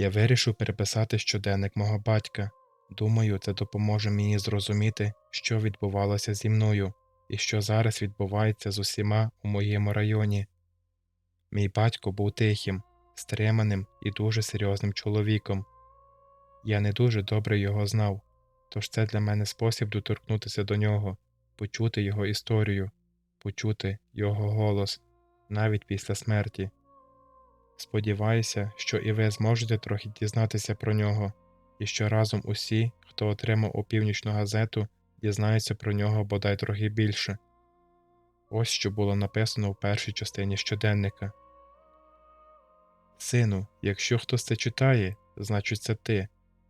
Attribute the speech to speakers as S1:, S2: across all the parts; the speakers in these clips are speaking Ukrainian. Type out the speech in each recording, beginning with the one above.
S1: Я вирішив переписати щоденник мого батька. Думаю, це допоможе мені зрозуміти, що відбувалося зі мною і що зараз відбувається з усіма у моєму районі. Мій батько був тихим, стриманим і дуже серйозним чоловіком. Я не дуже добре його знав, тож це для мене спосіб доторкнутися до нього, почути його історію, почути його голос навіть після смерті. Сподіваюся, що і ви зможете трохи дізнатися про нього, і що разом усі, хто отримав опівнічну газету, дізнаються про нього бодай трохи більше. Ось що було написано в першій частині щоденника. Сину, якщо хтось це читає, значить це ти.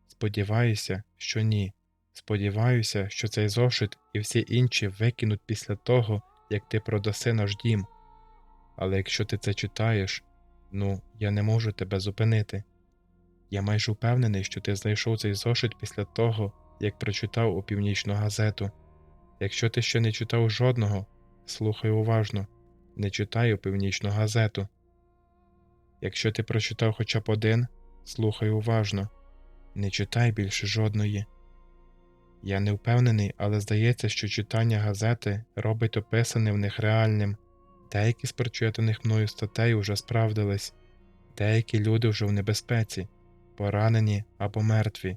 S1: Сподіваюся, що ні. Сподіваюся, що цей зошит і всі інші викинуть після того, як ти продаси наш дім. Але якщо ти це читаєш, ну, я не можу тебе зупинити. Я майже впевнений, що ти знайшов цей зошит після того, як прочитав у північну газету. Якщо ти ще не читав жодного, слухай уважно, не читай у північну газету. Якщо ти прочитав хоча б один, слухай уважно, не читай більше жодної. Я не впевнений, але здається, що читання газети робить описане в них реальним. Деякі з прочитаних мною статей уже справдились, деякі люди вже в небезпеці, поранені або мертві.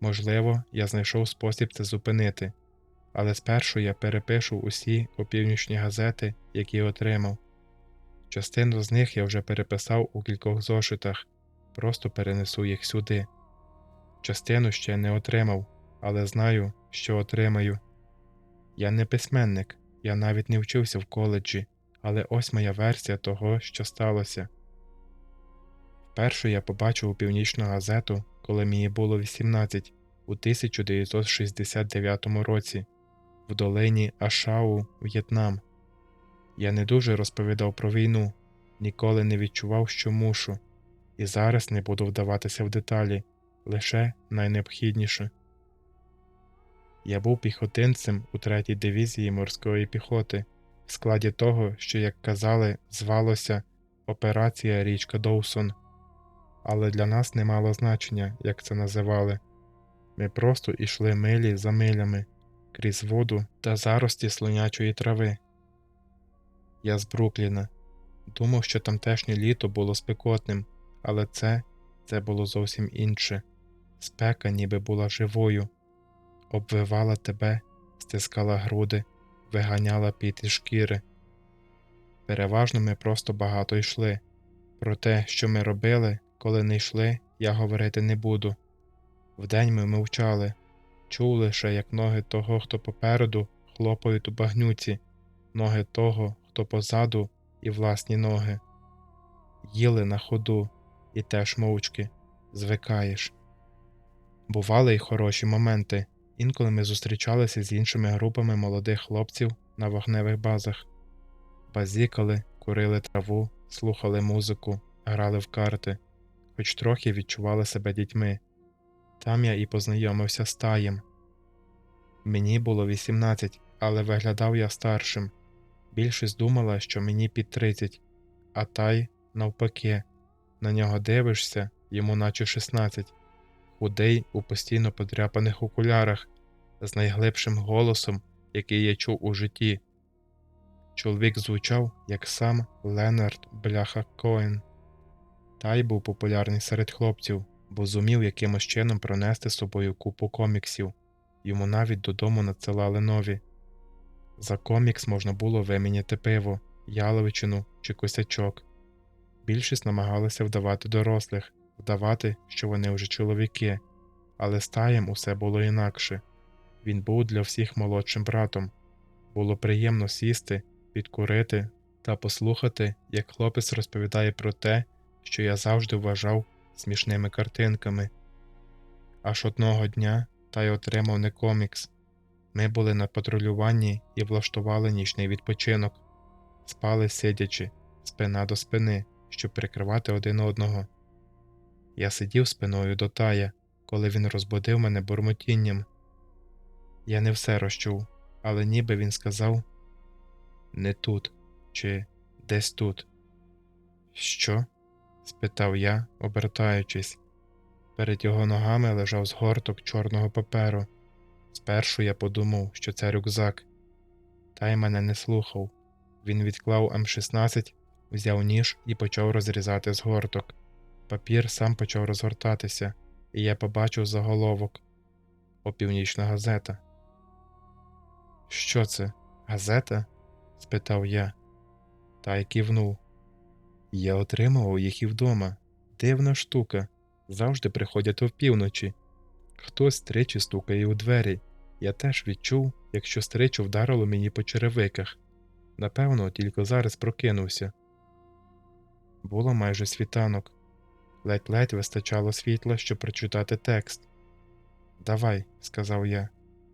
S1: Можливо, я знайшов спосіб це зупинити, але спершу я перепишу усі опівнічні газети, які отримав. Частину з них я вже переписав у кількох зошитах, просто перенесу їх сюди. Частину ще не отримав, але знаю, що отримаю. Я не письменник, я навіть не вчився в коледжі, але ось моя версія того, що сталося. Вперше я побачив північну газету, коли мені було 18 у 1969 році в долині Ашау, В'єтнам. Я не дуже розповідав про війну, ніколи не відчував, що мушу, і зараз не буду вдаватися в деталі, лише найнеобхідніше. Я був піхотинцем у 3-й дивізії морської піхоти, в складі того, що, як казали, звалося Операція Річка Доусон. Але для нас не мало значення, як це називали. Ми просто йшли милі за милями крізь воду та зарості слонячої трави. Я з Брукліна. Думав, що тамтешнє літо було спекотним, але це це було зовсім інше. Спека ніби була живою, обвивала тебе, стискала груди, виганяла із шкіри. Переважно ми просто багато йшли. Про те, що ми робили, коли не йшли, я говорити не буду. Вдень ми мовчали, чув лише, як ноги того, хто попереду, хлопають у багнюці, ноги того, хто позаду, і власні ноги. Їли на ходу, і теж мовчки, звикаєш. Бували й хороші моменти. Інколи ми зустрічалися з іншими групами молодих хлопців на вогневих базах, базікали, курили траву, слухали музику, грали в карти, хоч трохи відчували себе дітьми. Там я і познайомився з таєм. Мені було 18, але виглядав я старшим. Більшість думала, що мені під 30, а тай, навпаки, на нього дивишся, йому наче 16 худий у постійно подряпаних окулярах, з найглибшим голосом, який я чув у житті. Чоловік звучав, як сам Ленард Бляха Коен. Тай був популярний серед хлопців, бо зумів якимось чином пронести з собою купу коміксів, йому навіть додому надсилали нові. За комікс можна було виміняти пиво, яловичину чи косячок. Більшість намагалися вдавати дорослих, вдавати, що вони вже чоловіки, але з таєм усе було інакше він був для всіх молодшим братом. Було приємно сісти, підкурити та послухати, як хлопець розповідає про те, що я завжди вважав смішними картинками. Аж одного дня Тай отримав не комікс. Ми були на патрулюванні і влаштували нічний відпочинок, спали сидячи, спина до спини, щоб прикривати один одного. Я сидів спиною до тая, коли він розбудив мене бурмотінням. Я не все розчув, але ніби він сказав не тут чи десь тут. Що? спитав я, обертаючись, Перед його ногами лежав згорток чорного паперу. Спершу я подумав, що це рюкзак. Та й мене не слухав. Він відклав М16, взяв ніж і почав розрізати згорток. Папір сам почав розгортатися, і я побачив заголовок Опівнічна газета. Що це? Газета? спитав я. Та й кивнув. Я отримував їх і вдома. Дивна штука. Завжди приходять опівночі. Хтось тричі стукає у двері. Я теж відчув, як щось тричі вдарило мені по черевиках. Напевно, тільки зараз прокинувся. Було майже світанок. Ледь-ледь вистачало світла, щоб прочитати текст. Давай, сказав я,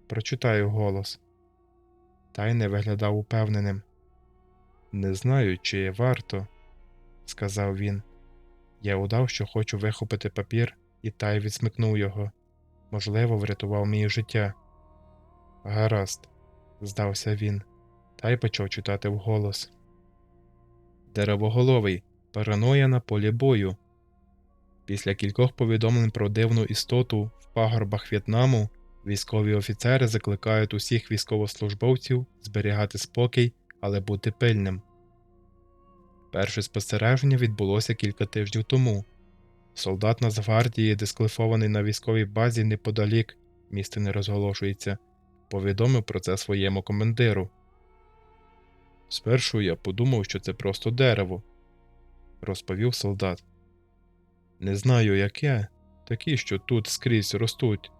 S1: прочитаю голос. Та й не виглядав упевненим. Не знаю, чи є варто, сказав він. Я удав, що хочу вихопити папір, і тай відсмикнув його. Можливо, врятував мені життя. Гаразд, здався він, та й почав читати вголос. Деревоголовий. Параноя на полі бою. Після кількох повідомлень про дивну істоту в пагорбах В'єтнаму військові офіцери закликають усіх військовослужбовців зберігати спокій, але бути пильним. Перше спостереження відбулося кілька тижнів тому. Солдат Нацгвардії, дисклифований на військовій базі неподалік, місце не розголошується, повідомив про це своєму командиру. Спершу я подумав, що це просто дерево, розповів солдат. Не знаю, яке, такі, що тут скрізь ростуть,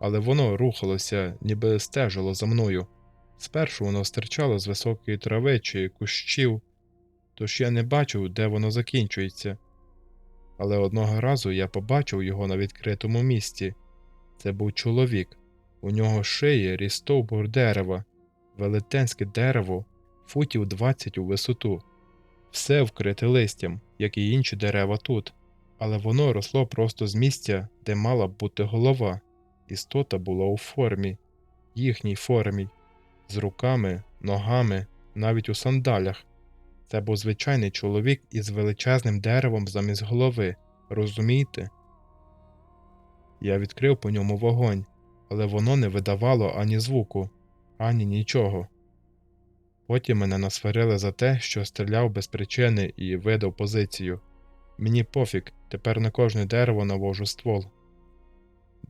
S1: але воно рухалося, ніби стежило за мною. Спершу воно стирчало з високої трави чи кущів, тож я не бачив, де воно закінчується. Але одного разу я побачив його на відкритому місці. Це був чоловік, у нього шиї ріс стовбур дерева, велетенське дерево, футів 20 у висоту, все вкрите листям, як і інші дерева тут, але воно росло просто з місця, де мала б бути голова. Істота була у формі, їхній формі, з руками, ногами, навіть у сандалях. Це був звичайний чоловік із величезним деревом замість голови, розумієте? Я відкрив по ньому вогонь, але воно не видавало ані звуку, ані нічого. Потім мене насварили за те, що стріляв без причини і видав позицію. Мені пофіг, тепер на кожне дерево навожу ствол.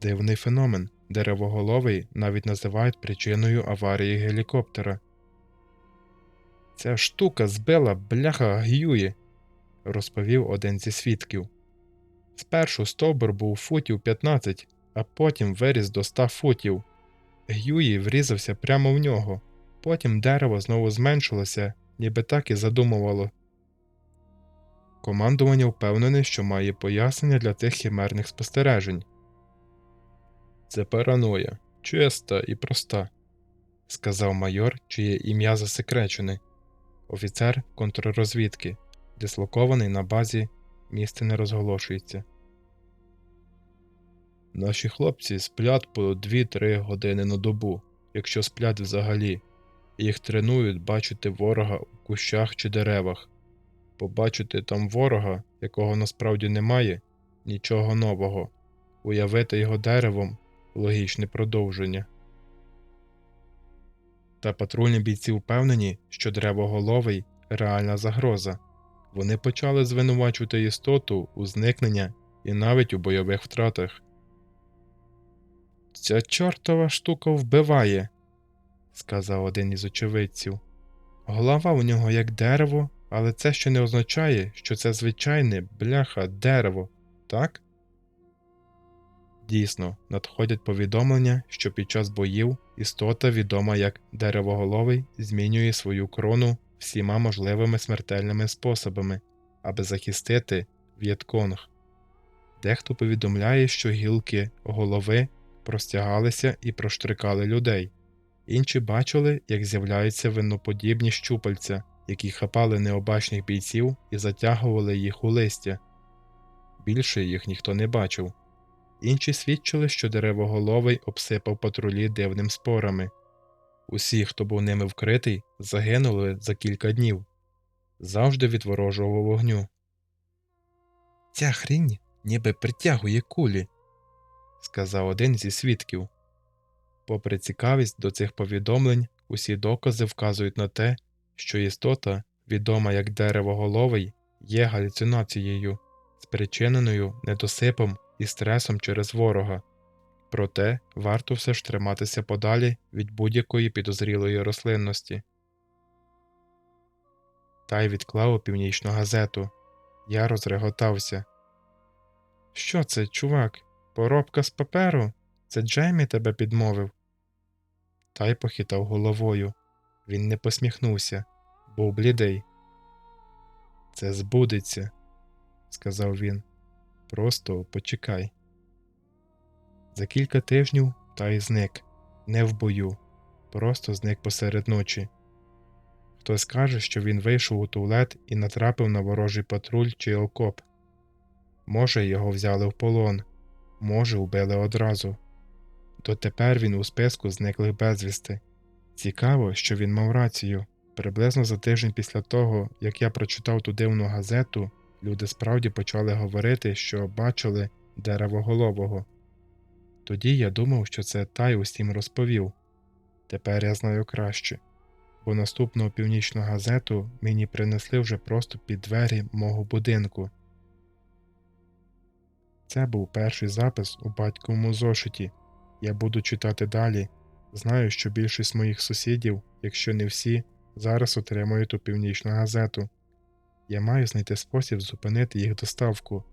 S1: Дивний феномен деревоголовий навіть називають причиною аварії гелікоптера. Ця штука збила бляха Г'юї, розповів один зі свідків. Спершу стовбур був футів 15, а потім виріс до 100 футів. Г'юї врізався прямо в нього, потім дерево знову зменшилося, ніби так і задумувало. Командування впевнене, що має пояснення для тих хімерних спостережень. Це параноя, чиста і проста, сказав майор, чиє ім'я засекречене, офіцер контррозвідки, дислокований на базі, місце не розголошується. Наші хлопці сплять по 2-3 години на добу, якщо сплять взагалі, і їх тренують бачити ворога у кущах чи деревах. Побачити там ворога, якого насправді немає, нічого нового, уявити його деревом логічне продовження. Та патрульні бійці впевнені, що древоголовий реальна загроза. Вони почали звинувачувати істоту у зникнення і навіть у бойових втратах. Ця чортова штука вбиває, сказав один із очевидців. Голова у нього як дерево, але це ще не означає, що це звичайне бляха дерево, так? Дійсно, надходять повідомлення, що під час боїв істота, відома як деревоголовий, змінює свою крону всіма можливими смертельними способами, аби захистити В'єтконг. Дехто повідомляє, що гілки голови простягалися і проштрикали людей, інші бачили, як з'являються винноподібні щупальця, які хапали необачних бійців і затягували їх у листя. Більше їх ніхто не бачив. Інші свідчили, що деревоголовий обсипав патрулі дивним спорами. Усі, хто був ними вкритий, загинули за кілька днів, завжди від ворожого вогню. Ця хрінь ніби притягує кулі, сказав один зі свідків. Попри цікавість до цих повідомлень, усі докази вказують на те, що істота, відома як деревоголовий, є галюцинацією, спричиненою недосипом і стресом через ворога. Проте варто все ж триматися подалі від будь-якої підозрілої рослинності. Тай відклав у північну газету. Я розреготався. Що це, чувак? Поробка з паперу? Це Джеймі тебе підмовив. Тай похитав головою. Він не посміхнувся, був блідий. Це збудеться, сказав він. Просто почекай. За кілька тижнів Тай зник, не в бою, просто зник посеред ночі. Хтось каже, що він вийшов у туалет і натрапив на ворожий патруль чи окоп. Може, його взяли в полон, може, вбили одразу. Дотепер він у списку зниклих безвісти. Цікаво, що він мав рацію. Приблизно за тиждень після того, як я прочитав ту дивну газету, люди справді почали говорити, що бачили деревоголового. Тоді я думав, що це Тай усім розповів. Тепер я знаю краще, бо наступну північну газету мені принесли вже просто під двері мого будинку. Це був перший запис у батьковому зошиті. Я буду читати далі. Знаю, що більшість моїх сусідів, якщо не всі, зараз отримують ту північну газету. Я маю знайти спосіб зупинити їх доставку.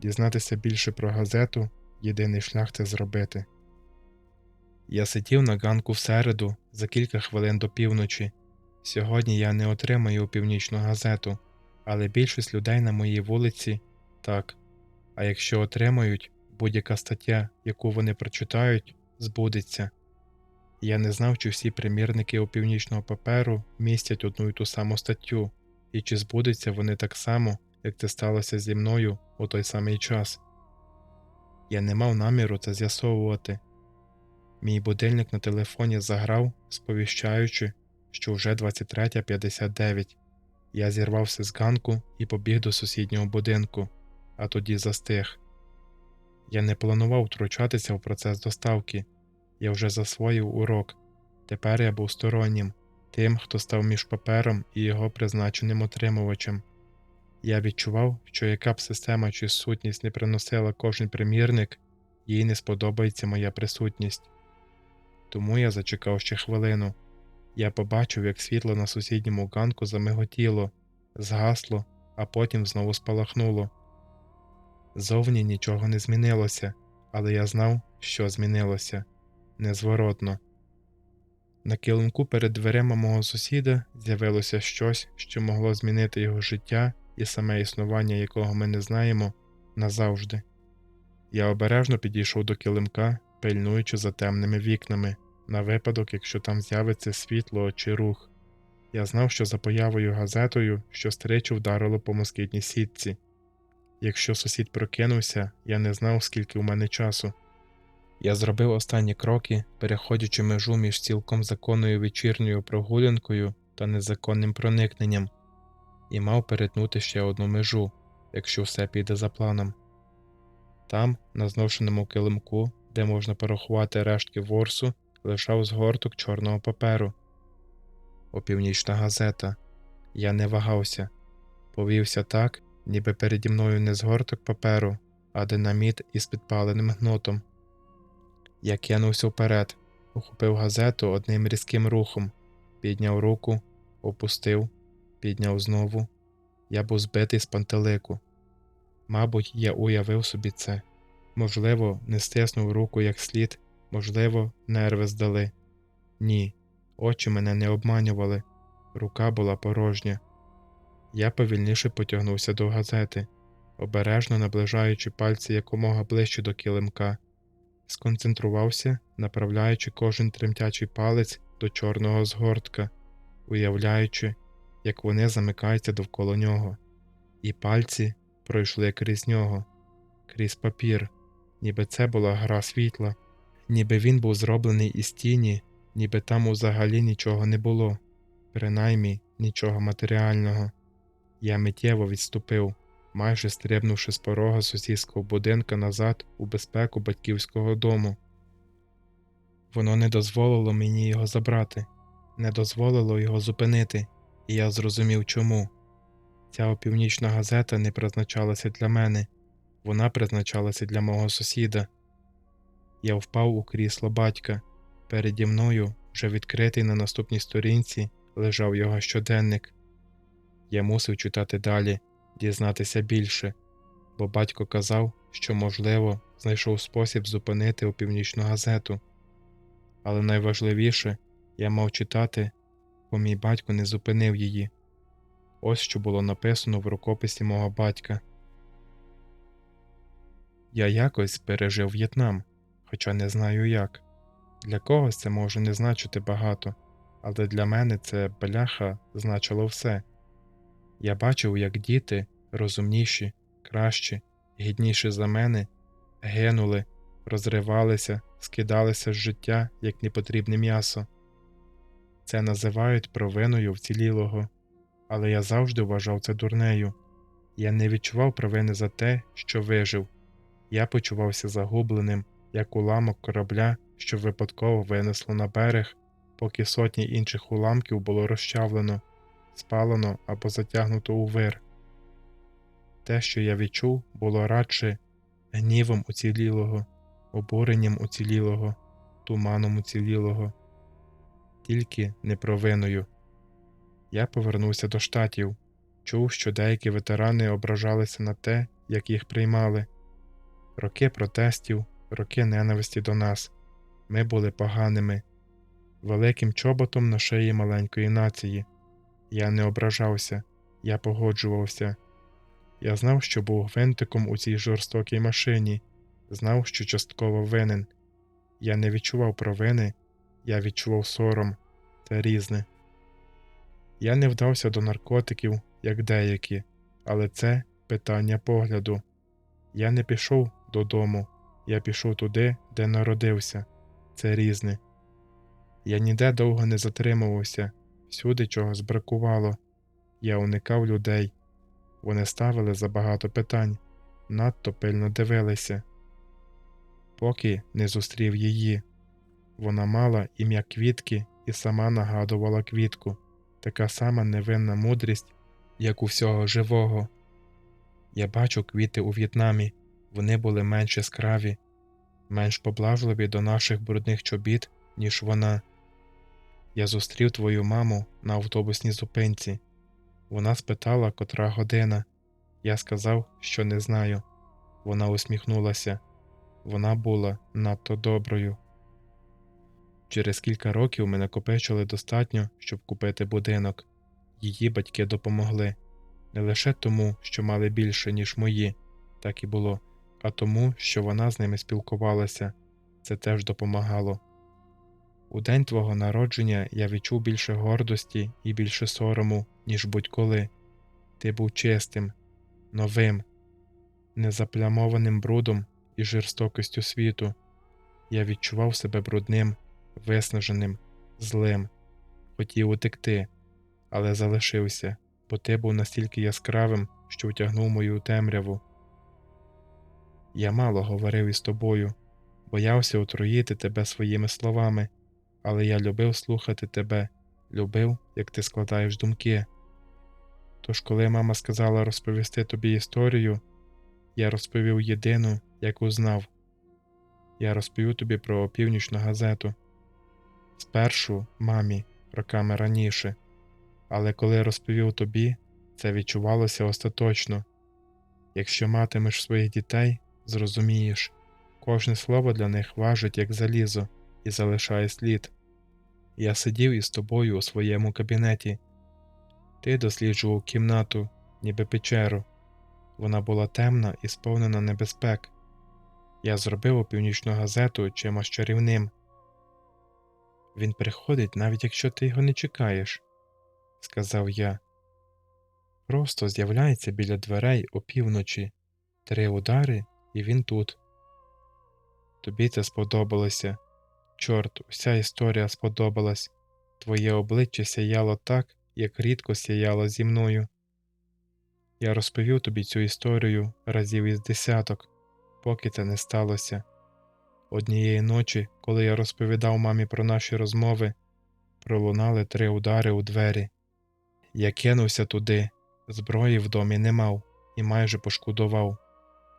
S1: Дізнатися більше про газету єдиний шлях це зробити. Я сидів на ганку в середу за кілька хвилин до півночі. Сьогодні я не отримаю північну газету, але більшість людей на моїй вулиці так. А якщо отримають, будь-яка стаття, яку вони прочитають, збудеться. Я не знав, чи всі примірники у північного паперу містять одну й ту саму статтю, і чи збудуться вони так само, як це сталося зі мною у той самий час. Я не мав наміру це з'ясовувати. Мій будильник на телефоні заграв, сповіщаючи, що вже 23.59. Я зірвався з ганку і побіг до сусіднього будинку, а тоді застиг. Я не планував втручатися в процес доставки. Я вже засвоїв урок. Тепер я був стороннім, тим, хто став між папером і його призначеним отримувачем. Я відчував, що яка б система чи сутність не приносила кожен примірник, їй не сподобається моя присутність. Тому я зачекав ще хвилину. Я побачив, як світло на сусідньому ганку замиготіло, згасло, а потім знову спалахнуло. Зовні нічого не змінилося, але я знав, що змінилося незворотно. На килимку перед дверима мого сусіда з'явилося щось, що могло змінити його життя і саме існування якого ми не знаємо назавжди. Я обережно підійшов до килимка, пильнуючи за темними вікнами, на випадок, якщо там з'явиться світло чи рух. Я знав, що за появою газетою, що стричу вдарило по москітній сітці. Якщо сусід прокинувся, я не знав, скільки у мене часу. Я зробив останні кроки, переходячи межу між цілком законною вечірньою прогулянкою та незаконним проникненням, і мав перетнути ще одну межу, якщо все піде за планом. Там, на зношеному килимку, де можна порахувати рештки ворсу, лежав згорток чорного паперу. Опівнічна газета. Я не вагався, повівся так, ніби переді мною не згорток паперу, а динаміт із підпаленим гнотом. Я кинувся вперед, ухопив газету одним різким рухом, підняв руку, опустив, підняв знову. Я був збитий з пантелику. Мабуть, я уявив собі це. Можливо, не стиснув руку як слід, можливо, нерви здали. Ні, очі мене не обманювали, рука була порожня. Я повільніше потягнувся до газети, обережно наближаючи пальці якомога ближче до килимка, сконцентрувався, направляючи кожен тремтячий палець до чорного згортка, уявляючи, як вони замикаються довкола нього, і пальці пройшли крізь нього, крізь папір, ніби це була гра світла, ніби він був зроблений із тіні, ніби там взагалі нічого не було, принаймні нічого матеріального. Я миттєво відступив, майже стрибнувши з порога сусідського будинка назад у безпеку батьківського дому. Воно не дозволило мені його забрати, не дозволило його зупинити, і я зрозумів чому. Ця опівнічна газета не призначалася для мене, вона призначалася для мого сусіда. Я впав у крісло батька. Переді мною, вже відкритий на наступній сторінці, лежав його щоденник. Я мусив читати далі, дізнатися більше, бо батько казав, що, можливо, знайшов спосіб зупинити опівнічну газету. Але найважливіше, я мав читати, бо мій батько не зупинив її. Ось що було написано в рукописі мого батька. Я якось пережив В'єтнам, хоча не знаю як. Для когось це може не значити багато, але для мене це бляха значило все. Я бачив, як діти, розумніші, кращі, гідніші за мене, гинули, розривалися, скидалися з життя як непотрібне м'ясо. Це називають провиною вцілілого, але я завжди вважав це дурнею. Я не відчував провини за те, що вижив. Я почувався загубленим, як уламок корабля, що випадково винесло на берег, поки сотні інших уламків було розчавлено, спалено або затягнуто у вир. Те, що я відчув, було радше гнівом уцілілого, обуренням уцілілого, туманом уцілілого, тільки не провиною. Я повернувся до штатів, чув, що деякі ветерани ображалися на те, як їх приймали. Роки протестів, роки ненависті до нас. Ми були поганими, великим чоботом на шиї маленької нації. Я не ображався, я погоджувався. Я знав, що був гвинтиком у цій жорстокій машині, знав, що частково винен. Я не відчував провини, я відчував сором це різне. Я не вдався до наркотиків, як деякі, але це питання погляду. Я не пішов додому, я пішов туди, де народився. Це різне. Я ніде довго не затримувався, всюди чогось бракувало. Я уникав людей. Вони ставили забагато питань, надто пильно дивилися. Поки не зустрів її. Вона мала ім'я квітки і сама нагадувала квітку, така сама невинна мудрість, як у всього живого. Я бачу квіти у В'єтнамі, вони були менш яскраві, менш поблажливі до наших брудних чобіт, ніж вона. Я зустрів твою маму на автобусній зупинці. Вона спитала, котра година. Я сказав, що не знаю. Вона усміхнулася. Вона була надто доброю. Через кілька років ми накопичили достатньо, щоб купити будинок. Її батьки допомогли не лише тому, що мали більше, ніж мої, так і було, а тому, що вона з ними спілкувалася, це теж допомагало. У день твого народження я відчув більше гордості і більше сорому, ніж будь-коли. Ти був чистим, новим, незаплямованим брудом і жорстокістю світу. Я відчував себе брудним, виснаженим, злим, хотів утекти, але залишився, бо ти був настільки яскравим, що втягнув мою темряву. Я мало говорив із тобою, боявся отруїти тебе своїми словами, але я любив слухати тебе, любив, як ти складаєш думки. Тож, коли мама сказала розповісти тобі історію, я розповів єдину, яку знав. Я розповів тобі про північну газету. Спершу мамі, роками раніше, але коли розповів тобі, це відчувалося остаточно. Якщо матимеш своїх дітей, зрозумієш, кожне слово для них важить як залізо і залишає слід. Я сидів із тобою у своєму кабінеті. Ти досліджував кімнату, ніби печеру. Вона була темна і сповнена небезпек. Я зробив опівнічну газету чимось чарівним. Він приходить, навіть якщо ти його не чекаєш, сказав я. Просто з'являється біля дверей опівночі, три удари, і він тут. Тобі це сподобалося. Чорт, уся історія сподобалась. Твоє обличчя сяяло так, як рідко сяяло зі мною. Я розповів тобі цю історію разів із десяток, поки це не сталося. Однієї ночі, коли я розповідав мамі про наші розмови, пролунали три удари у двері. Я кинувся туди, зброї в домі не мав і майже пошкодував.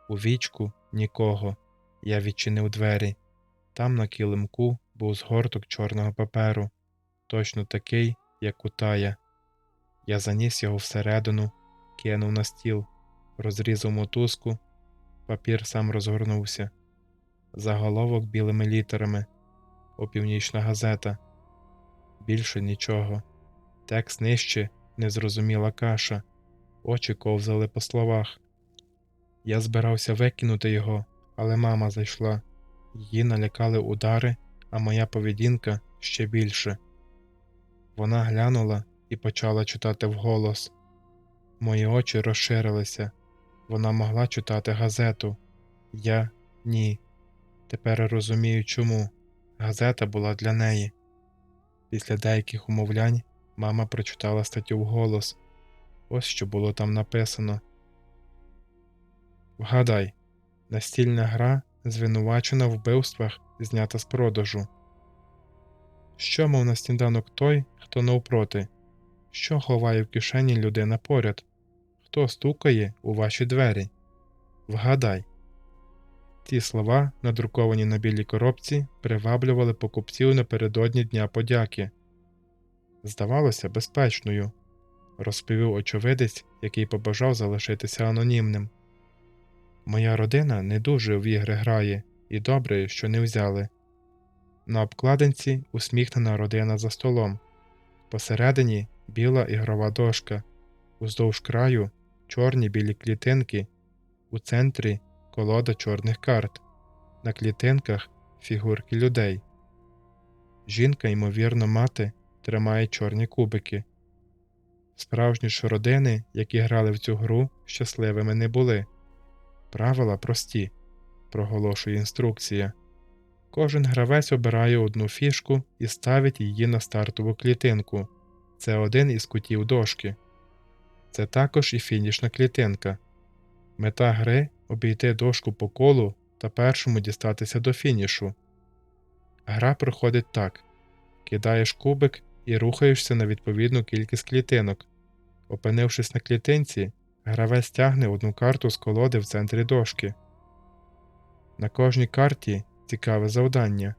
S1: У вічку нікого. Я відчинив двері. Там на килимку був згорток чорного паперу, точно такий, як у тая. Я заніс його всередину, кинув на стіл, розрізав мотузку, папір сам розгорнувся. Заголовок білими літерами, опівнічна газета. Більше нічого. Текст нижче незрозуміла каша, очі ковзали по словах. Я збирався викинути його, але мама зайшла. Її налякали удари, а моя поведінка ще більше. Вона глянула і почала читати вголос. Мої очі розширилися. Вона могла читати газету. Я ні. Тепер розумію, чому. Газета була для неї. Після деяких умовлянь мама прочитала статтю вголос. Ось що було там написано. Вгадай, настільна гра звинувачена в вбивствах, знята з продажу. Що мав на сніданок той, хто навпроти? Що ховає в кишені людина поряд? Хто стукає у ваші двері? Вгадай. Ці слова, надруковані на білій коробці, приваблювали покупців напередодні Дня подяки. Здавалося, безпечною, розповів очевидець, який побажав залишитися анонімним. Моя родина не дуже в ігри грає, і добре, що не взяли. На обкладинці усміхнена родина за столом, посередині біла ігрова дошка, уздовж краю чорні білі клітинки, у центрі колода чорних карт, на клітинках фігурки людей. Жінка, ймовірно, мати, тримає чорні кубики. Справжні ж родини, які грали в цю гру, щасливими не були. Правила прості, проголошує інструкція. Кожен гравець обирає одну фішку і ставить її на стартову клітинку. Це один із кутів дошки. Це також і фінішна клітинка. Мета гри обійти дошку по колу та першому дістатися до фінішу. Гра проходить так: кидаєш кубик і рухаєшся на відповідну кількість клітинок. Опинившись на клітинці, гравець тягне одну карту з колоди в центрі дошки. На кожній карті цікаве завдання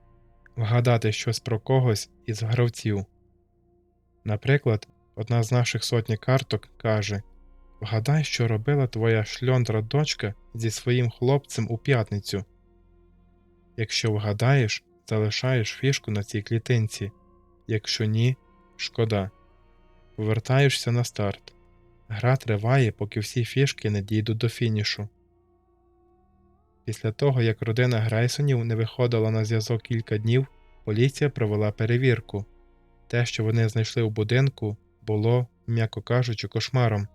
S1: вгадати щось про когось із гравців. Наприклад, одна з наших сотні карток каже Вгадай, що робила твоя шльондра дочка зі своїм хлопцем у п'ятницю. Якщо вгадаєш, залишаєш фішку на цій клітинці, якщо ні, шкода. Повертаєшся на старт. Гра триває, поки всі фішки не дійдуть до фінішу. Після того, як родина Грейсонів не виходила на зв'язок кілька днів, поліція провела перевірку. Те, що вони знайшли у будинку, було, м'яко кажучи, кошмаром.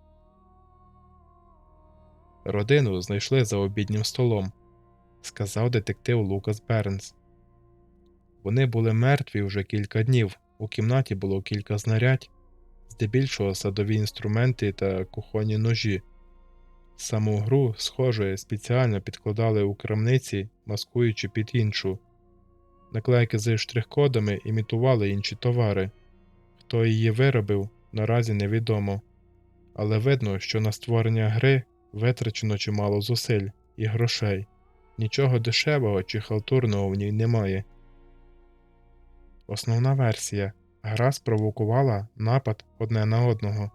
S1: Родину знайшли за обіднім столом, сказав детектив Лукас Бернс. Вони були мертві вже кілька днів. У кімнаті було кілька знарядь, здебільшого садові інструменти та кухонні ножі. Саму гру, схоже, спеціально підкладали у крамниці, маскуючи під іншу. Наклейки з штрих-кодами імітували інші товари. Хто її виробив, наразі невідомо. Але видно, що на створення гри витрачено чимало зусиль і грошей. Нічого дешевого чи халтурного в ній немає. Основна версія гра спровокувала напад одне на одного,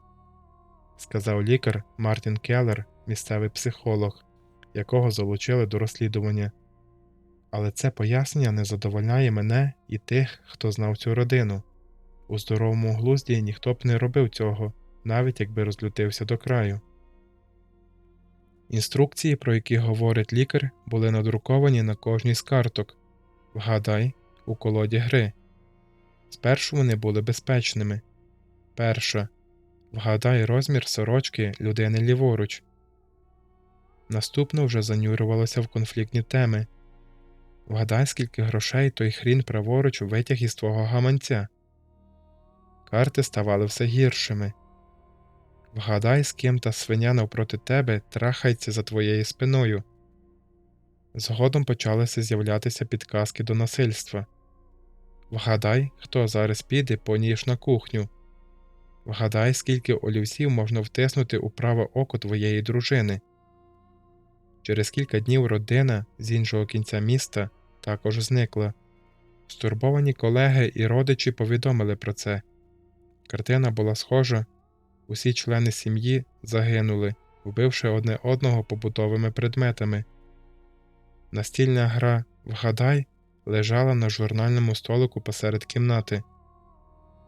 S1: сказав лікар Мартін Келлер, місцевий психолог, якого залучили до розслідування. Але це пояснення не задовольняє мене і тих, хто знав цю родину. У здоровому глузді ніхто б не робив цього, навіть якби розлютився до краю. Інструкції, про які говорить лікар, були надруковані на кожній з карток вгадай, у колоді гри. Спершу вони були безпечними. Перша вгадай розмір сорочки людини ліворуч. Наступно вже занюрювалося в конфліктні теми Вгадай, скільки грошей той хрін праворуч витяг із твого гаманця. Карти ставали все гіршими. Вгадай, з ким та свиня навпроти тебе трахається за твоєю спиною. Згодом почалися з'являтися підказки до насильства. Вгадай, хто зараз піде по ніж на кухню. Вгадай, скільки олівців можна втиснути у праве око твоєї дружини. Через кілька днів родина з іншого кінця міста також зникла. Стурбовані колеги і родичі повідомили про це. Картина була схожа, усі члени сім'ї загинули, вбивши одне одного побутовими предметами. Настільна гра Вгадай лежала на журнальному столику посеред кімнати.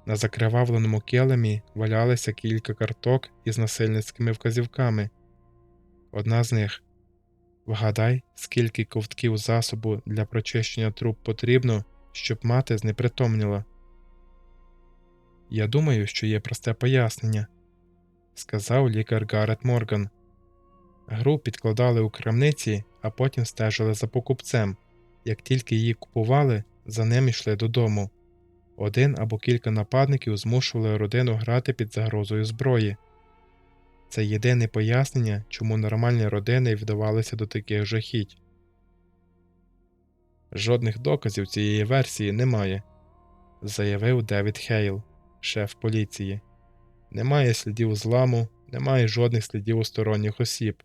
S1: На закривавленому килимі валялися кілька карток із насильницькими вказівками. Одна з них Вгадай, скільки ковтків засобу для прочищення труб потрібно, щоб мати знепритомніла. Я думаю, що є просте пояснення, сказав лікар Гарет Морган. Гру підкладали у крамниці, а потім стежили за покупцем. Як тільки її купували, за ним йшли додому. Один або кілька нападників змушували родину грати під загрозою зброї. Це єдине пояснення, чому нормальні родини вдавалися до таких жахіть. Жодних доказів цієї версії немає, заявив Девід Хейл, шеф поліції. Немає слідів зламу, немає жодних слідів сторонніх осіб.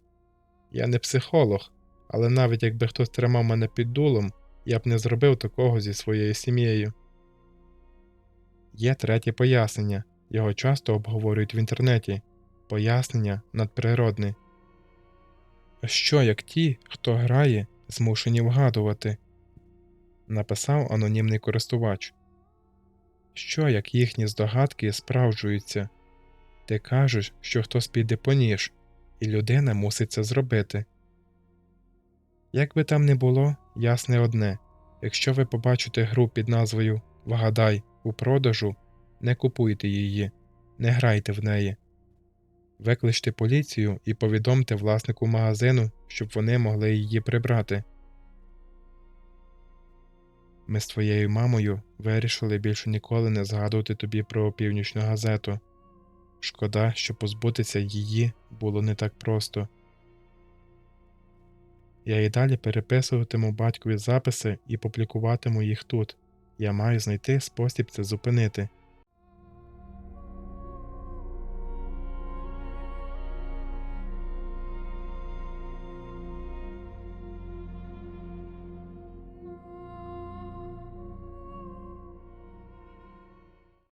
S1: Я не психолог, але навіть якби хтось тримав мене під дулом, я б не зробив такого зі своєю сім'єю. Є третє пояснення, його часто обговорюють в інтернеті пояснення надприродне. Що як ті, хто грає, змушені вгадувати? написав анонімний користувач. Що як їхні здогадки справджуються? Ти кажеш, що хтось піде по ніж, і людина мусить це зробити. Як би там не було, ясне одне якщо ви побачите гру під назвою Вгадай у продажу, не купуйте її, не грайте в неї. Викличте поліцію і повідомте власнику магазину, щоб вони могли її прибрати. Ми з твоєю мамою вирішили більше ніколи не згадувати тобі про північну газету. Шкода, що позбутися її було не так просто. Я і далі переписуватиму батькові записи і публікуватиму їх тут. Я маю знайти спосіб це зупинити.